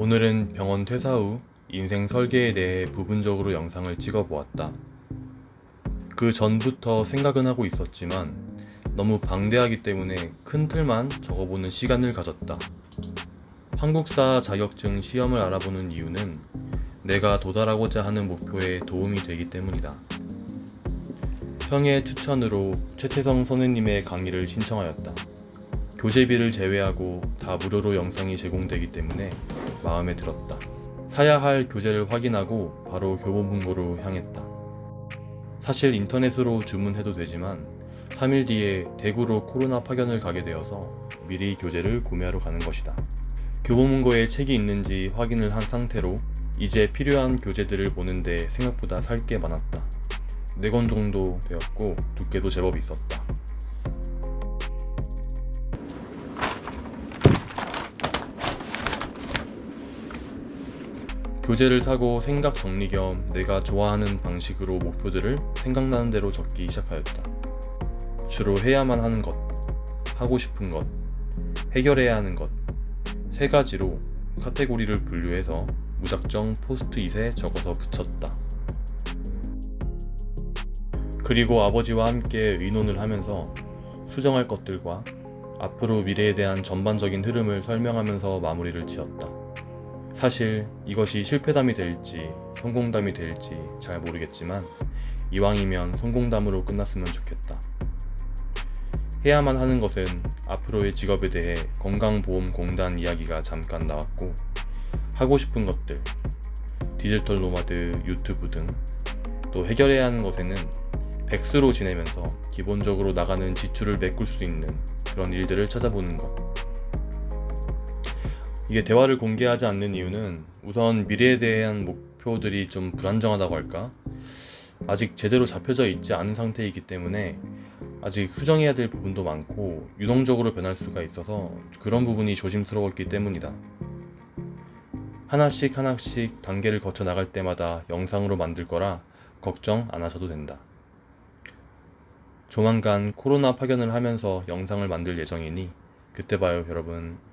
오늘은 병원 퇴사 후 인생 설계에 대해 부분적으로 영상을 찍어 보았다. 그 전부터 생각은 하고 있었지만 너무 방대하기 때문에 큰 틀만 적어보는 시간을 가졌다. 한국사 자격증 시험을 알아보는 이유는 내가 도달하고자 하는 목표에 도움이 되기 때문이다. 형의 추천으로 최태성 선생님의 강의를 신청하였다. 교재비를 제외하고 다 무료로 영상이 제공되기 때문에 마음에 들었다. 사야 할 교재를 확인하고 바로 교보문고로 향했다. 사실 인터넷으로 주문해도 되지만 3일 뒤에 대구로 코로나 파견을 가게 되어서 미리 교재를 구매하러 가는 것이다. 교보문고에 책이 있는지 확인을 한 상태로 이제 필요한 교재들을 보는데 생각보다 살 게 많았다. 4권 정도 되었고 두께도 제법 있었다. 교재를 사고 생각 정리 겸 내가 좋아하는 방식으로 목표들을 생각나는 대로 적기 시작하였다. 주로 해야만 하는 것, 하고 싶은 것, 해결해야 하는 것, 세 가지로 카테고리를 분류해서 무작정 포스트잇에 적어서 붙였다. 그리고 아버지와 함께 의논을 하면서 수정할 것들과 앞으로 미래에 대한 전반적인 흐름을 설명하면서 마무리를 지었다. 사실 이것이 실패담이 될지 성공담이 될지 잘 모르겠지만 이왕이면 성공담으로 끝났으면 좋겠다. 해야만 하는 것은 앞으로의 직업에 대해 건강보험공단 이야기가 잠깐 나왔고 하고 싶은 것들, 디지털 노마드 유튜브 등 또 해결해야 하는 것에는 백수로 지내면서 기본적으로 나가는 지출을 메꿀 수 있는 그런 일들을 찾아보는 것. 이게 대화를 공개하지 않는 이유는 우선 미래에 대한 목표들이 좀 불안정하다고 할까? 아직 제대로 잡혀져 있지 않은 상태이기 때문에 아직 수정해야 될 부분도 많고 유동적으로 변할 수가 있어서 그런 부분이 조심스러웠기 때문이다. 하나씩 하나씩 단계를 거쳐 나갈 때마다 영상으로 만들 거라 걱정 안 하셔도 된다. 조만간 코로나 파견을 하면서 영상을 만들 예정이니 그때 봐요, 여러분.